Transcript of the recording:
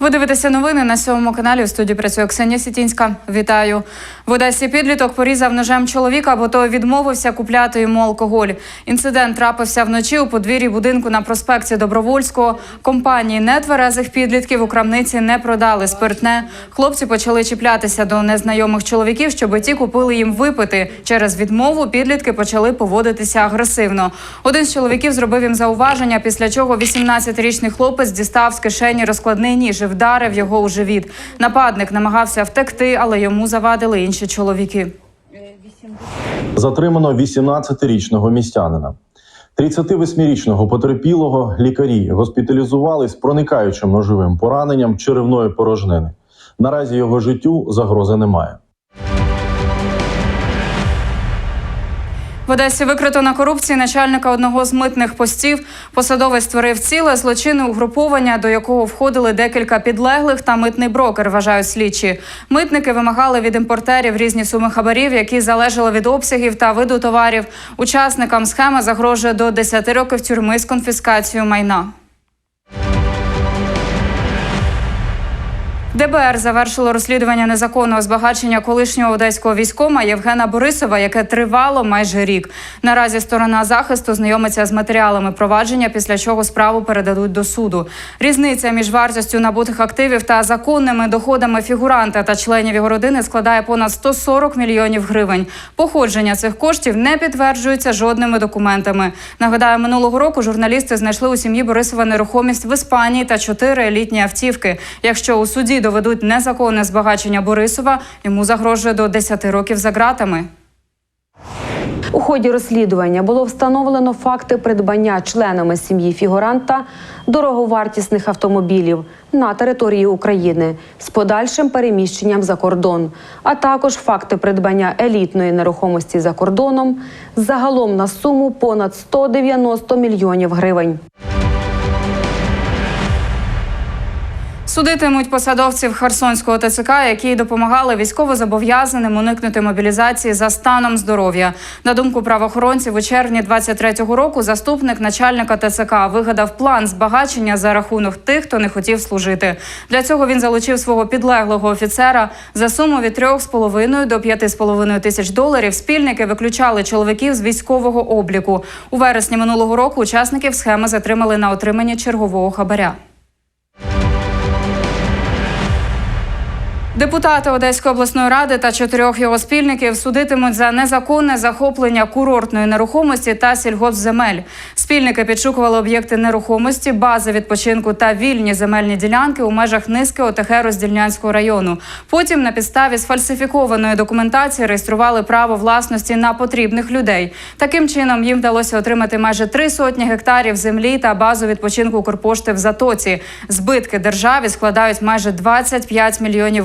Ви дивитеся новини на сьомому каналі. У студії працює Ксенія Сітінська. Вітаю. В Одесі підліток порізав ножем чоловіка, бо той відмовився купляти йому алкоголь. Інцидент трапився вночі у подвір'ї будинку на проспекті Добровольського. Компанії нетверезих підлітків у крамниці не продали спиртне. Хлопці почали чіплятися до незнайомих чоловіків, щоб ті купили їм випити. Через відмову підлітки почали поводитися агресивно. Один з чоловіків зробив їм зауваження, після чого 18-річний хлопець дістав з кишені розкладний ніж вдарив його у живіт. Нападник намагався втекти, але йому завадили інші чоловіки. Затримано 18-річного містянина. 38-річного потерпілого лікарі госпіталізували з проникаючим ножовим пораненням черевної порожнини. Наразі його життю загрози немає. В Одесі викрито на корупції начальника одного з митних постів. Посадовець створив ціле злочинне угруповання, до якого входили декілька підлеглих та митний брокер. Вважають слідчі. Митники вимагали від імпортерів різні суми хабарів, які залежали від обсягів та виду товарів. Учасникам схеми загрожує до 10 років тюрми з конфіскацією майна. ДБР завершило розслідування незаконного збагачення колишнього одеського військома Євгена Борисова, яке тривало майже рік. Наразі сторона захисту знайомиться з матеріалами провадження, після чого справу передадуть до суду. Різниця між вартістю набутих активів та законними доходами фігуранта та членів його родини складає понад 140 мільйонів гривень. Походження цих коштів не підтверджується жодними документами. Нагадаю, минулого року журналісти знайшли у сім'ї Борисова нерухомість в Іспанії та чотири елітні автівки. Якщо у суді доведуть незаконне збагачення Борисова, йому загрожує до 10 років за ґратами. У ході розслідування було встановлено факти придбання членами сім'ї фігуранта дороговартісних автомобілів на території України з подальшим переміщенням за кордон, а також факти придбання елітної нерухомості за кордоном загалом на суму понад 190 мільйонів гривень. Судитимуть посадовців Херсонського ТЦК, які допомагали військовозобов'язаним уникнути мобілізації за станом здоров'я. На думку правоохоронців, у червні 23-го року заступник начальника ТЦК вигадав план збагачення за рахунок тих, хто не хотів служити. Для цього він залучив свого підлеглого офіцера за суму від 3,5 до 5,5 тисяч доларів. Спільники виключали чоловіків з військового обліку. У вересні минулого року учасників схеми затримали на отриманні чергового хабаря. Депутати Одеської обласної ради та чотирьох його спільників судитимуть за незаконне захоплення курортної нерухомості та сільгоспземель. Спільники підшукували об'єкти нерухомості, бази відпочинку та вільні земельні ділянки у межах низки ОТГ Роздільнянського району. Потім на підставі сфальсифікованої документації реєстрували право власності на потрібних людей. Таким чином їм вдалося отримати майже три сотні гектарів землі та базу відпочинку Укрпошти в Затоці. Збитки державі складають майже 25 мільйонів